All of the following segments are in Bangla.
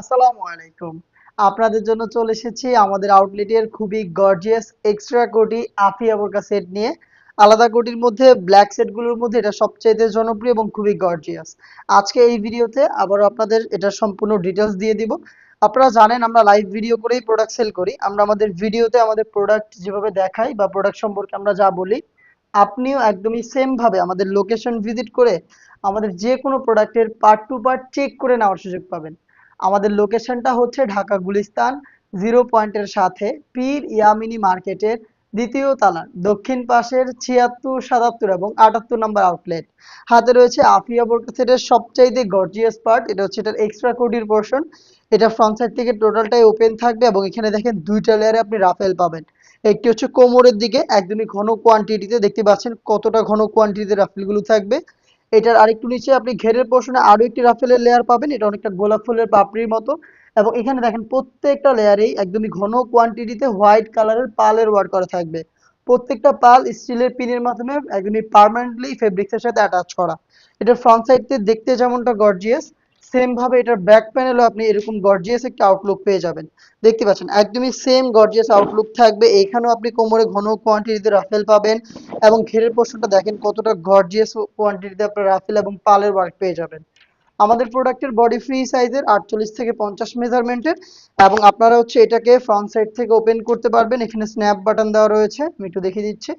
আসসালামু আলাইকুম। আপনাদের জন্য চলে এসেছি আমাদের আউটলেটের খুবই গর্জিয়াস এক্সট্রা কোটি আফিয়া বোরকা সেট নিয়ে। আলাদা কোটির মধ্যে ব্ল্যাক সেটগুলোর মধ্যে এটা সবচেয়ে জনপ্রিয় এবং খুবই গর্জিয়াস আজকে এই ভিডিওতে আবারও আপনাদের এটা সম্পূর্ণ ডিটেলস দিয়ে দিব। আপনারা জানেন আমরা লাইভ ভিডিও করেই প্রোডাক্ট সেল করি। আমরা আমাদের ভিডিওতে আমাদের প্রোডাক্ট যেভাবে দেখাই বা প্রোডাক্ট সম্পর্কে আমরা যা বলি, আপনিও একদমই সেম ভাবে আমাদের লোকেশন ভিজিট করে আমাদের যে কোনো প্রোডাক্টের পার্ট টু পার্ট চেক করে নেওয়ার সুযোগ পাবেন। আমাদের লোকেশনটা হচ্ছে ঢাকা গুলিস্তান জিরো পয়েন্টের সাথে পীর ইয়ামিনী মার্কেটের দ্বিতীয় তালার দক্ষিণ পাশের ছিয়াত্তর, সাতাত্তর এবং আটাত্তর নাম্বার আউটলেট হাতে রয়েছে আফিয়া বোরকা সেটের সবচাইতে গর্জিয়াস পার্ট এটা হচ্ছে এটার এক্সট্রা কোডির পোর্শন এটা ফ্রন্ট সাইড থেকে টোটালটাই ওপেন থাকবে এবং এখানে দেখেন দুইটা লেয়ারে আপনি রাফেল পাবেন। একটি হচ্ছে কোমরের দিকে, একদমই ঘন কোয়ান্টিটিতে দেখতে পাচ্ছেন কতটা ঘন কোয়ান্টিটিতে রাফেলগুলো থাকবে। এটার আরেকটু নিচে আপনি ঘেরের পোর্শনে আরও একটি রাফেলের লেয়ার পাবেন। এটা অনেকটা গোলাপ ফুলের পাপড়ির মতো। এবং এখানে দেখেন প্রত্যেকটা লেয়ারেই একদমই ঘন কোয়ান্টিটিতে হোয়াইট কালারের পালের ওয়ার্ক করা থাকবে। প্রত্যেকটা পাল স্টিলের পিনের মাধ্যমে একদমই পারমানেন্টলি ফেব্রিক্সের সাথে অ্যাটাচ করা। এটা ফ্রন্ট সাইডতে দেখতে যেমনটা গর্জিয়াস সেম ভাবে এটার ব্যাক প্যানেলও আপনি এরকম গর্জিয়াস একটা আউটলুক পেয়ে যাবেন। দেখতে পাচ্ছেন, একদমই সেম গর্জিয়াস আউটলুক থাকবে। এইখানেও আপনি কোমরে ঘন কোয়ান্টিটিতে রাফেল পাবেন এবং ঘেরের পোর্শনটা দেখেন কতটা গর্জিয়াস কোয়ান্টিটিতে আপনার রাফেল এবং পালের ওয়ার্ক পেয়ে যাবেন। আমাদের প্রোডাক্টের বডি ফ্রি সাইজের আটচল্লিশ থেকে পঞ্চাশ মেজারমেন্টের এবং আপনারা হচ্ছে এটাকে ফ্রন্ট সাইড থেকে ওপেন করতে পারবেন। এখানে স্ন্যাপ বাটন দেওয়া রয়েছে, আমি একটু দেখিয়ে দিচ্ছি।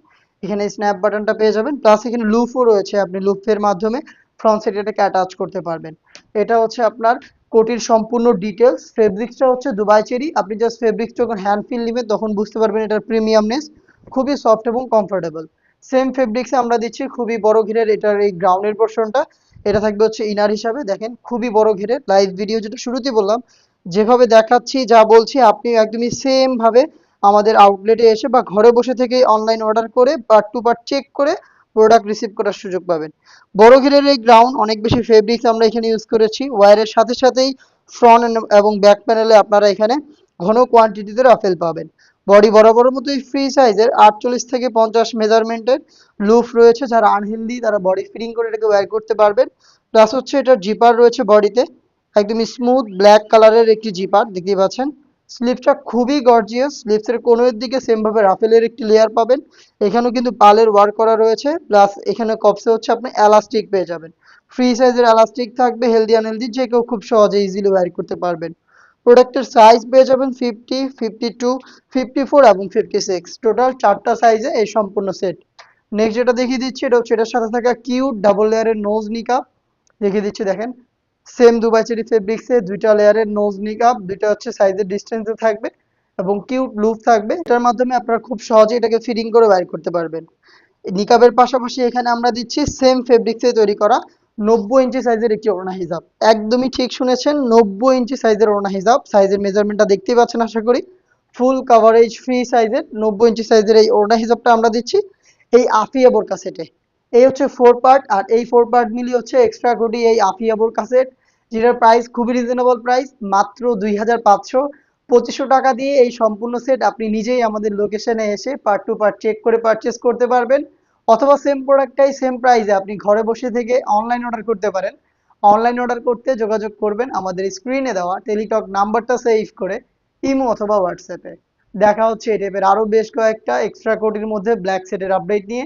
এখানে স্ন্যাপ বাটনটা পেয়ে যাবেন। প্লাস এখানে লুফও রয়েছে, আপনি লুফের মাধ্যমে। ফ্রন্ট সাইড এটাকে অ্যাটাচ করতে পারবেন। এটা হচ্ছে আপনার কোটির সম্পূর্ণ ডিটেলস ফেব্রিক্সটা হচ্ছে দুবাই চেরি আপনি জাস্ট ফেব্রিক্স যখন হ্যান্ড ফিল নেবেন, তখন বুঝতে পারবেন এটার প্রিমিয়ামনেস খুবই সফট এবং কমফোর্টেবল সেম ফেব্রিক্সে আমরা দিচ্ছি খুবই বড় ঘিরের, এটার এই গ্রাউন্ডের পোর্শনটা এটা থাকবে হচ্ছে ইনার হিসাবে। দেখেন, খুবই বড় ঘিরের। লাইভ ভিডিও যেটা শুরুতে বললাম, যেভাবে দেখাচ্ছি, যা বলছি, আপনি একদমই সেম ভাবে আমাদের আউটলেটে এসে বা ঘরে বসে থেকে অনলাইন অর্ডার করে পার্ট টু পার্ট চেক করে প্রোডাক্ট রিসিভ করার সুযোগ পাবেন। বড় ঘিরের এই গ্রাউন্ড অনেক বেশি ফেব্রিক্স আমরা এখানে ইউজ করেছি। ওয়ারের সাথে সাথেই ফ্রন্ট এবং ব্যাক প্যানেলে আপনারা এখানে ঘন কোয়ান্টিটিতে রাফেল পাবেন। বডি বরাবরের মতোই ফ্রি সাইজের আটচল্লিশ থেকে পঞ্চাশ মেজারমেন্টের লুফ রয়েছে যারা আনহেলদি তারা বডি ফিটিং করে এটাকে ওয়্যার করতে পারবেন। প্লাস হচ্ছে এটার জিপার রয়েছে বডিতে একদম স্মুথ ব্ল্যাক কালারের একটি জিপার দেখতেই পাচ্ছেন। স্লিপটা খুবই গর্জিয়াস স্লিপসের কোনোর দিকে সেম ভাবে রাফেলের একটি লেয়ার পাবেন। এখানেও কিন্তু পালের ওয়ার্ক করা রয়েছে। প্লাস এখানে কপসে হচ্ছে আপনি এলাস্টিক পেয়ে যাবেন। ফ্রি সাইজের এলাস্টিক থাকবে হেলদি আনহেলদি যে কেউ খুব সহজে ইজিলি ওয়্যার করতে পারবেন। প্রোডাক্টের সাইজ পেয়ে যাবেন fifty fifty two fifty four এবং ফিফটি সিক্স টোটাল চারটা সাইজে এই সম্পূর্ণ সেট নেক্সট যেটা দেখিয়ে দিচ্ছি, এটা হচ্ছে এটার সাথে থাকা কিউট ডাবল লেয়ারের নোজ নিকাপ দেখিয়ে দিচ্ছি, দেখেন। সেম দুবাই চেরি ফেব্রিক্সে দুইটা লেয়ারের নোজ নিকাপ দুইটা হচ্ছে সাইজের ডিস্টেন্সে থাকবে এবং কিউট লুপ থাকবে। এটার মাধ্যমে আপনারা খুব সহজে এটাকে ফিটিং করে বাইর করতে পারবেন। নিকাবের পাশাপাশি এখানে আমরা দিচ্ছি সেম ফেব্রিক্সে তৈরি করা নব্বই ইঞ্চি সাইজের একটি ওড়না হিজাব একদমই ঠিক শুনেছেন, নব্বই ইঞ্চি সাইজের ওড়না হিজাব সাইজের মেজারমেন্টটা দেখতেই পাচ্ছেন আশা করি। ফুল কাভারেজ ফ্রি সাইজের নব্বই ইঞ্চি সাইজের এই ওড়না হিজাবটা আমরা দিচ্ছি এই আফিয়া বোরকা সেটে এই হচ্ছে ফোর পার্ট আর এই ফোর পার্ট মিলিয়ে হচ্ছে এক্সট্রা কোটি এই আফিয়া বোরকা সেট যেটার প্রাইস খুবই রিজনেবল প্রাইস মাত্র দুই হাজার পাঁচশো। পঁচিশশো টাকা দিয়ে এই সম্পূর্ণ সেট আপনি নিজেই আমাদের লোকেশনে এসে পার্ট টু পার্ট চেক করে পারচেস করতে পারবেন। অথবা সেম প্রোডাক্টটাই সেম প্রাইসে আপনি ঘরে বসে থেকে অনলাইন অর্ডার করতে পারেন। অনলাইন অর্ডার করতে যোগাযোগ করবেন আমাদের স্ক্রিনে দেওয়া টেলিটক নাম্বারটা সেভ করে ইমো অথবা হোয়াটসঅ্যাপে দেখা হচ্ছে এই আরও বেশ কয়েকটা এক্সট্রা কোটির মধ্যে ব্ল্যাক সেটের আপডেট নিয়ে।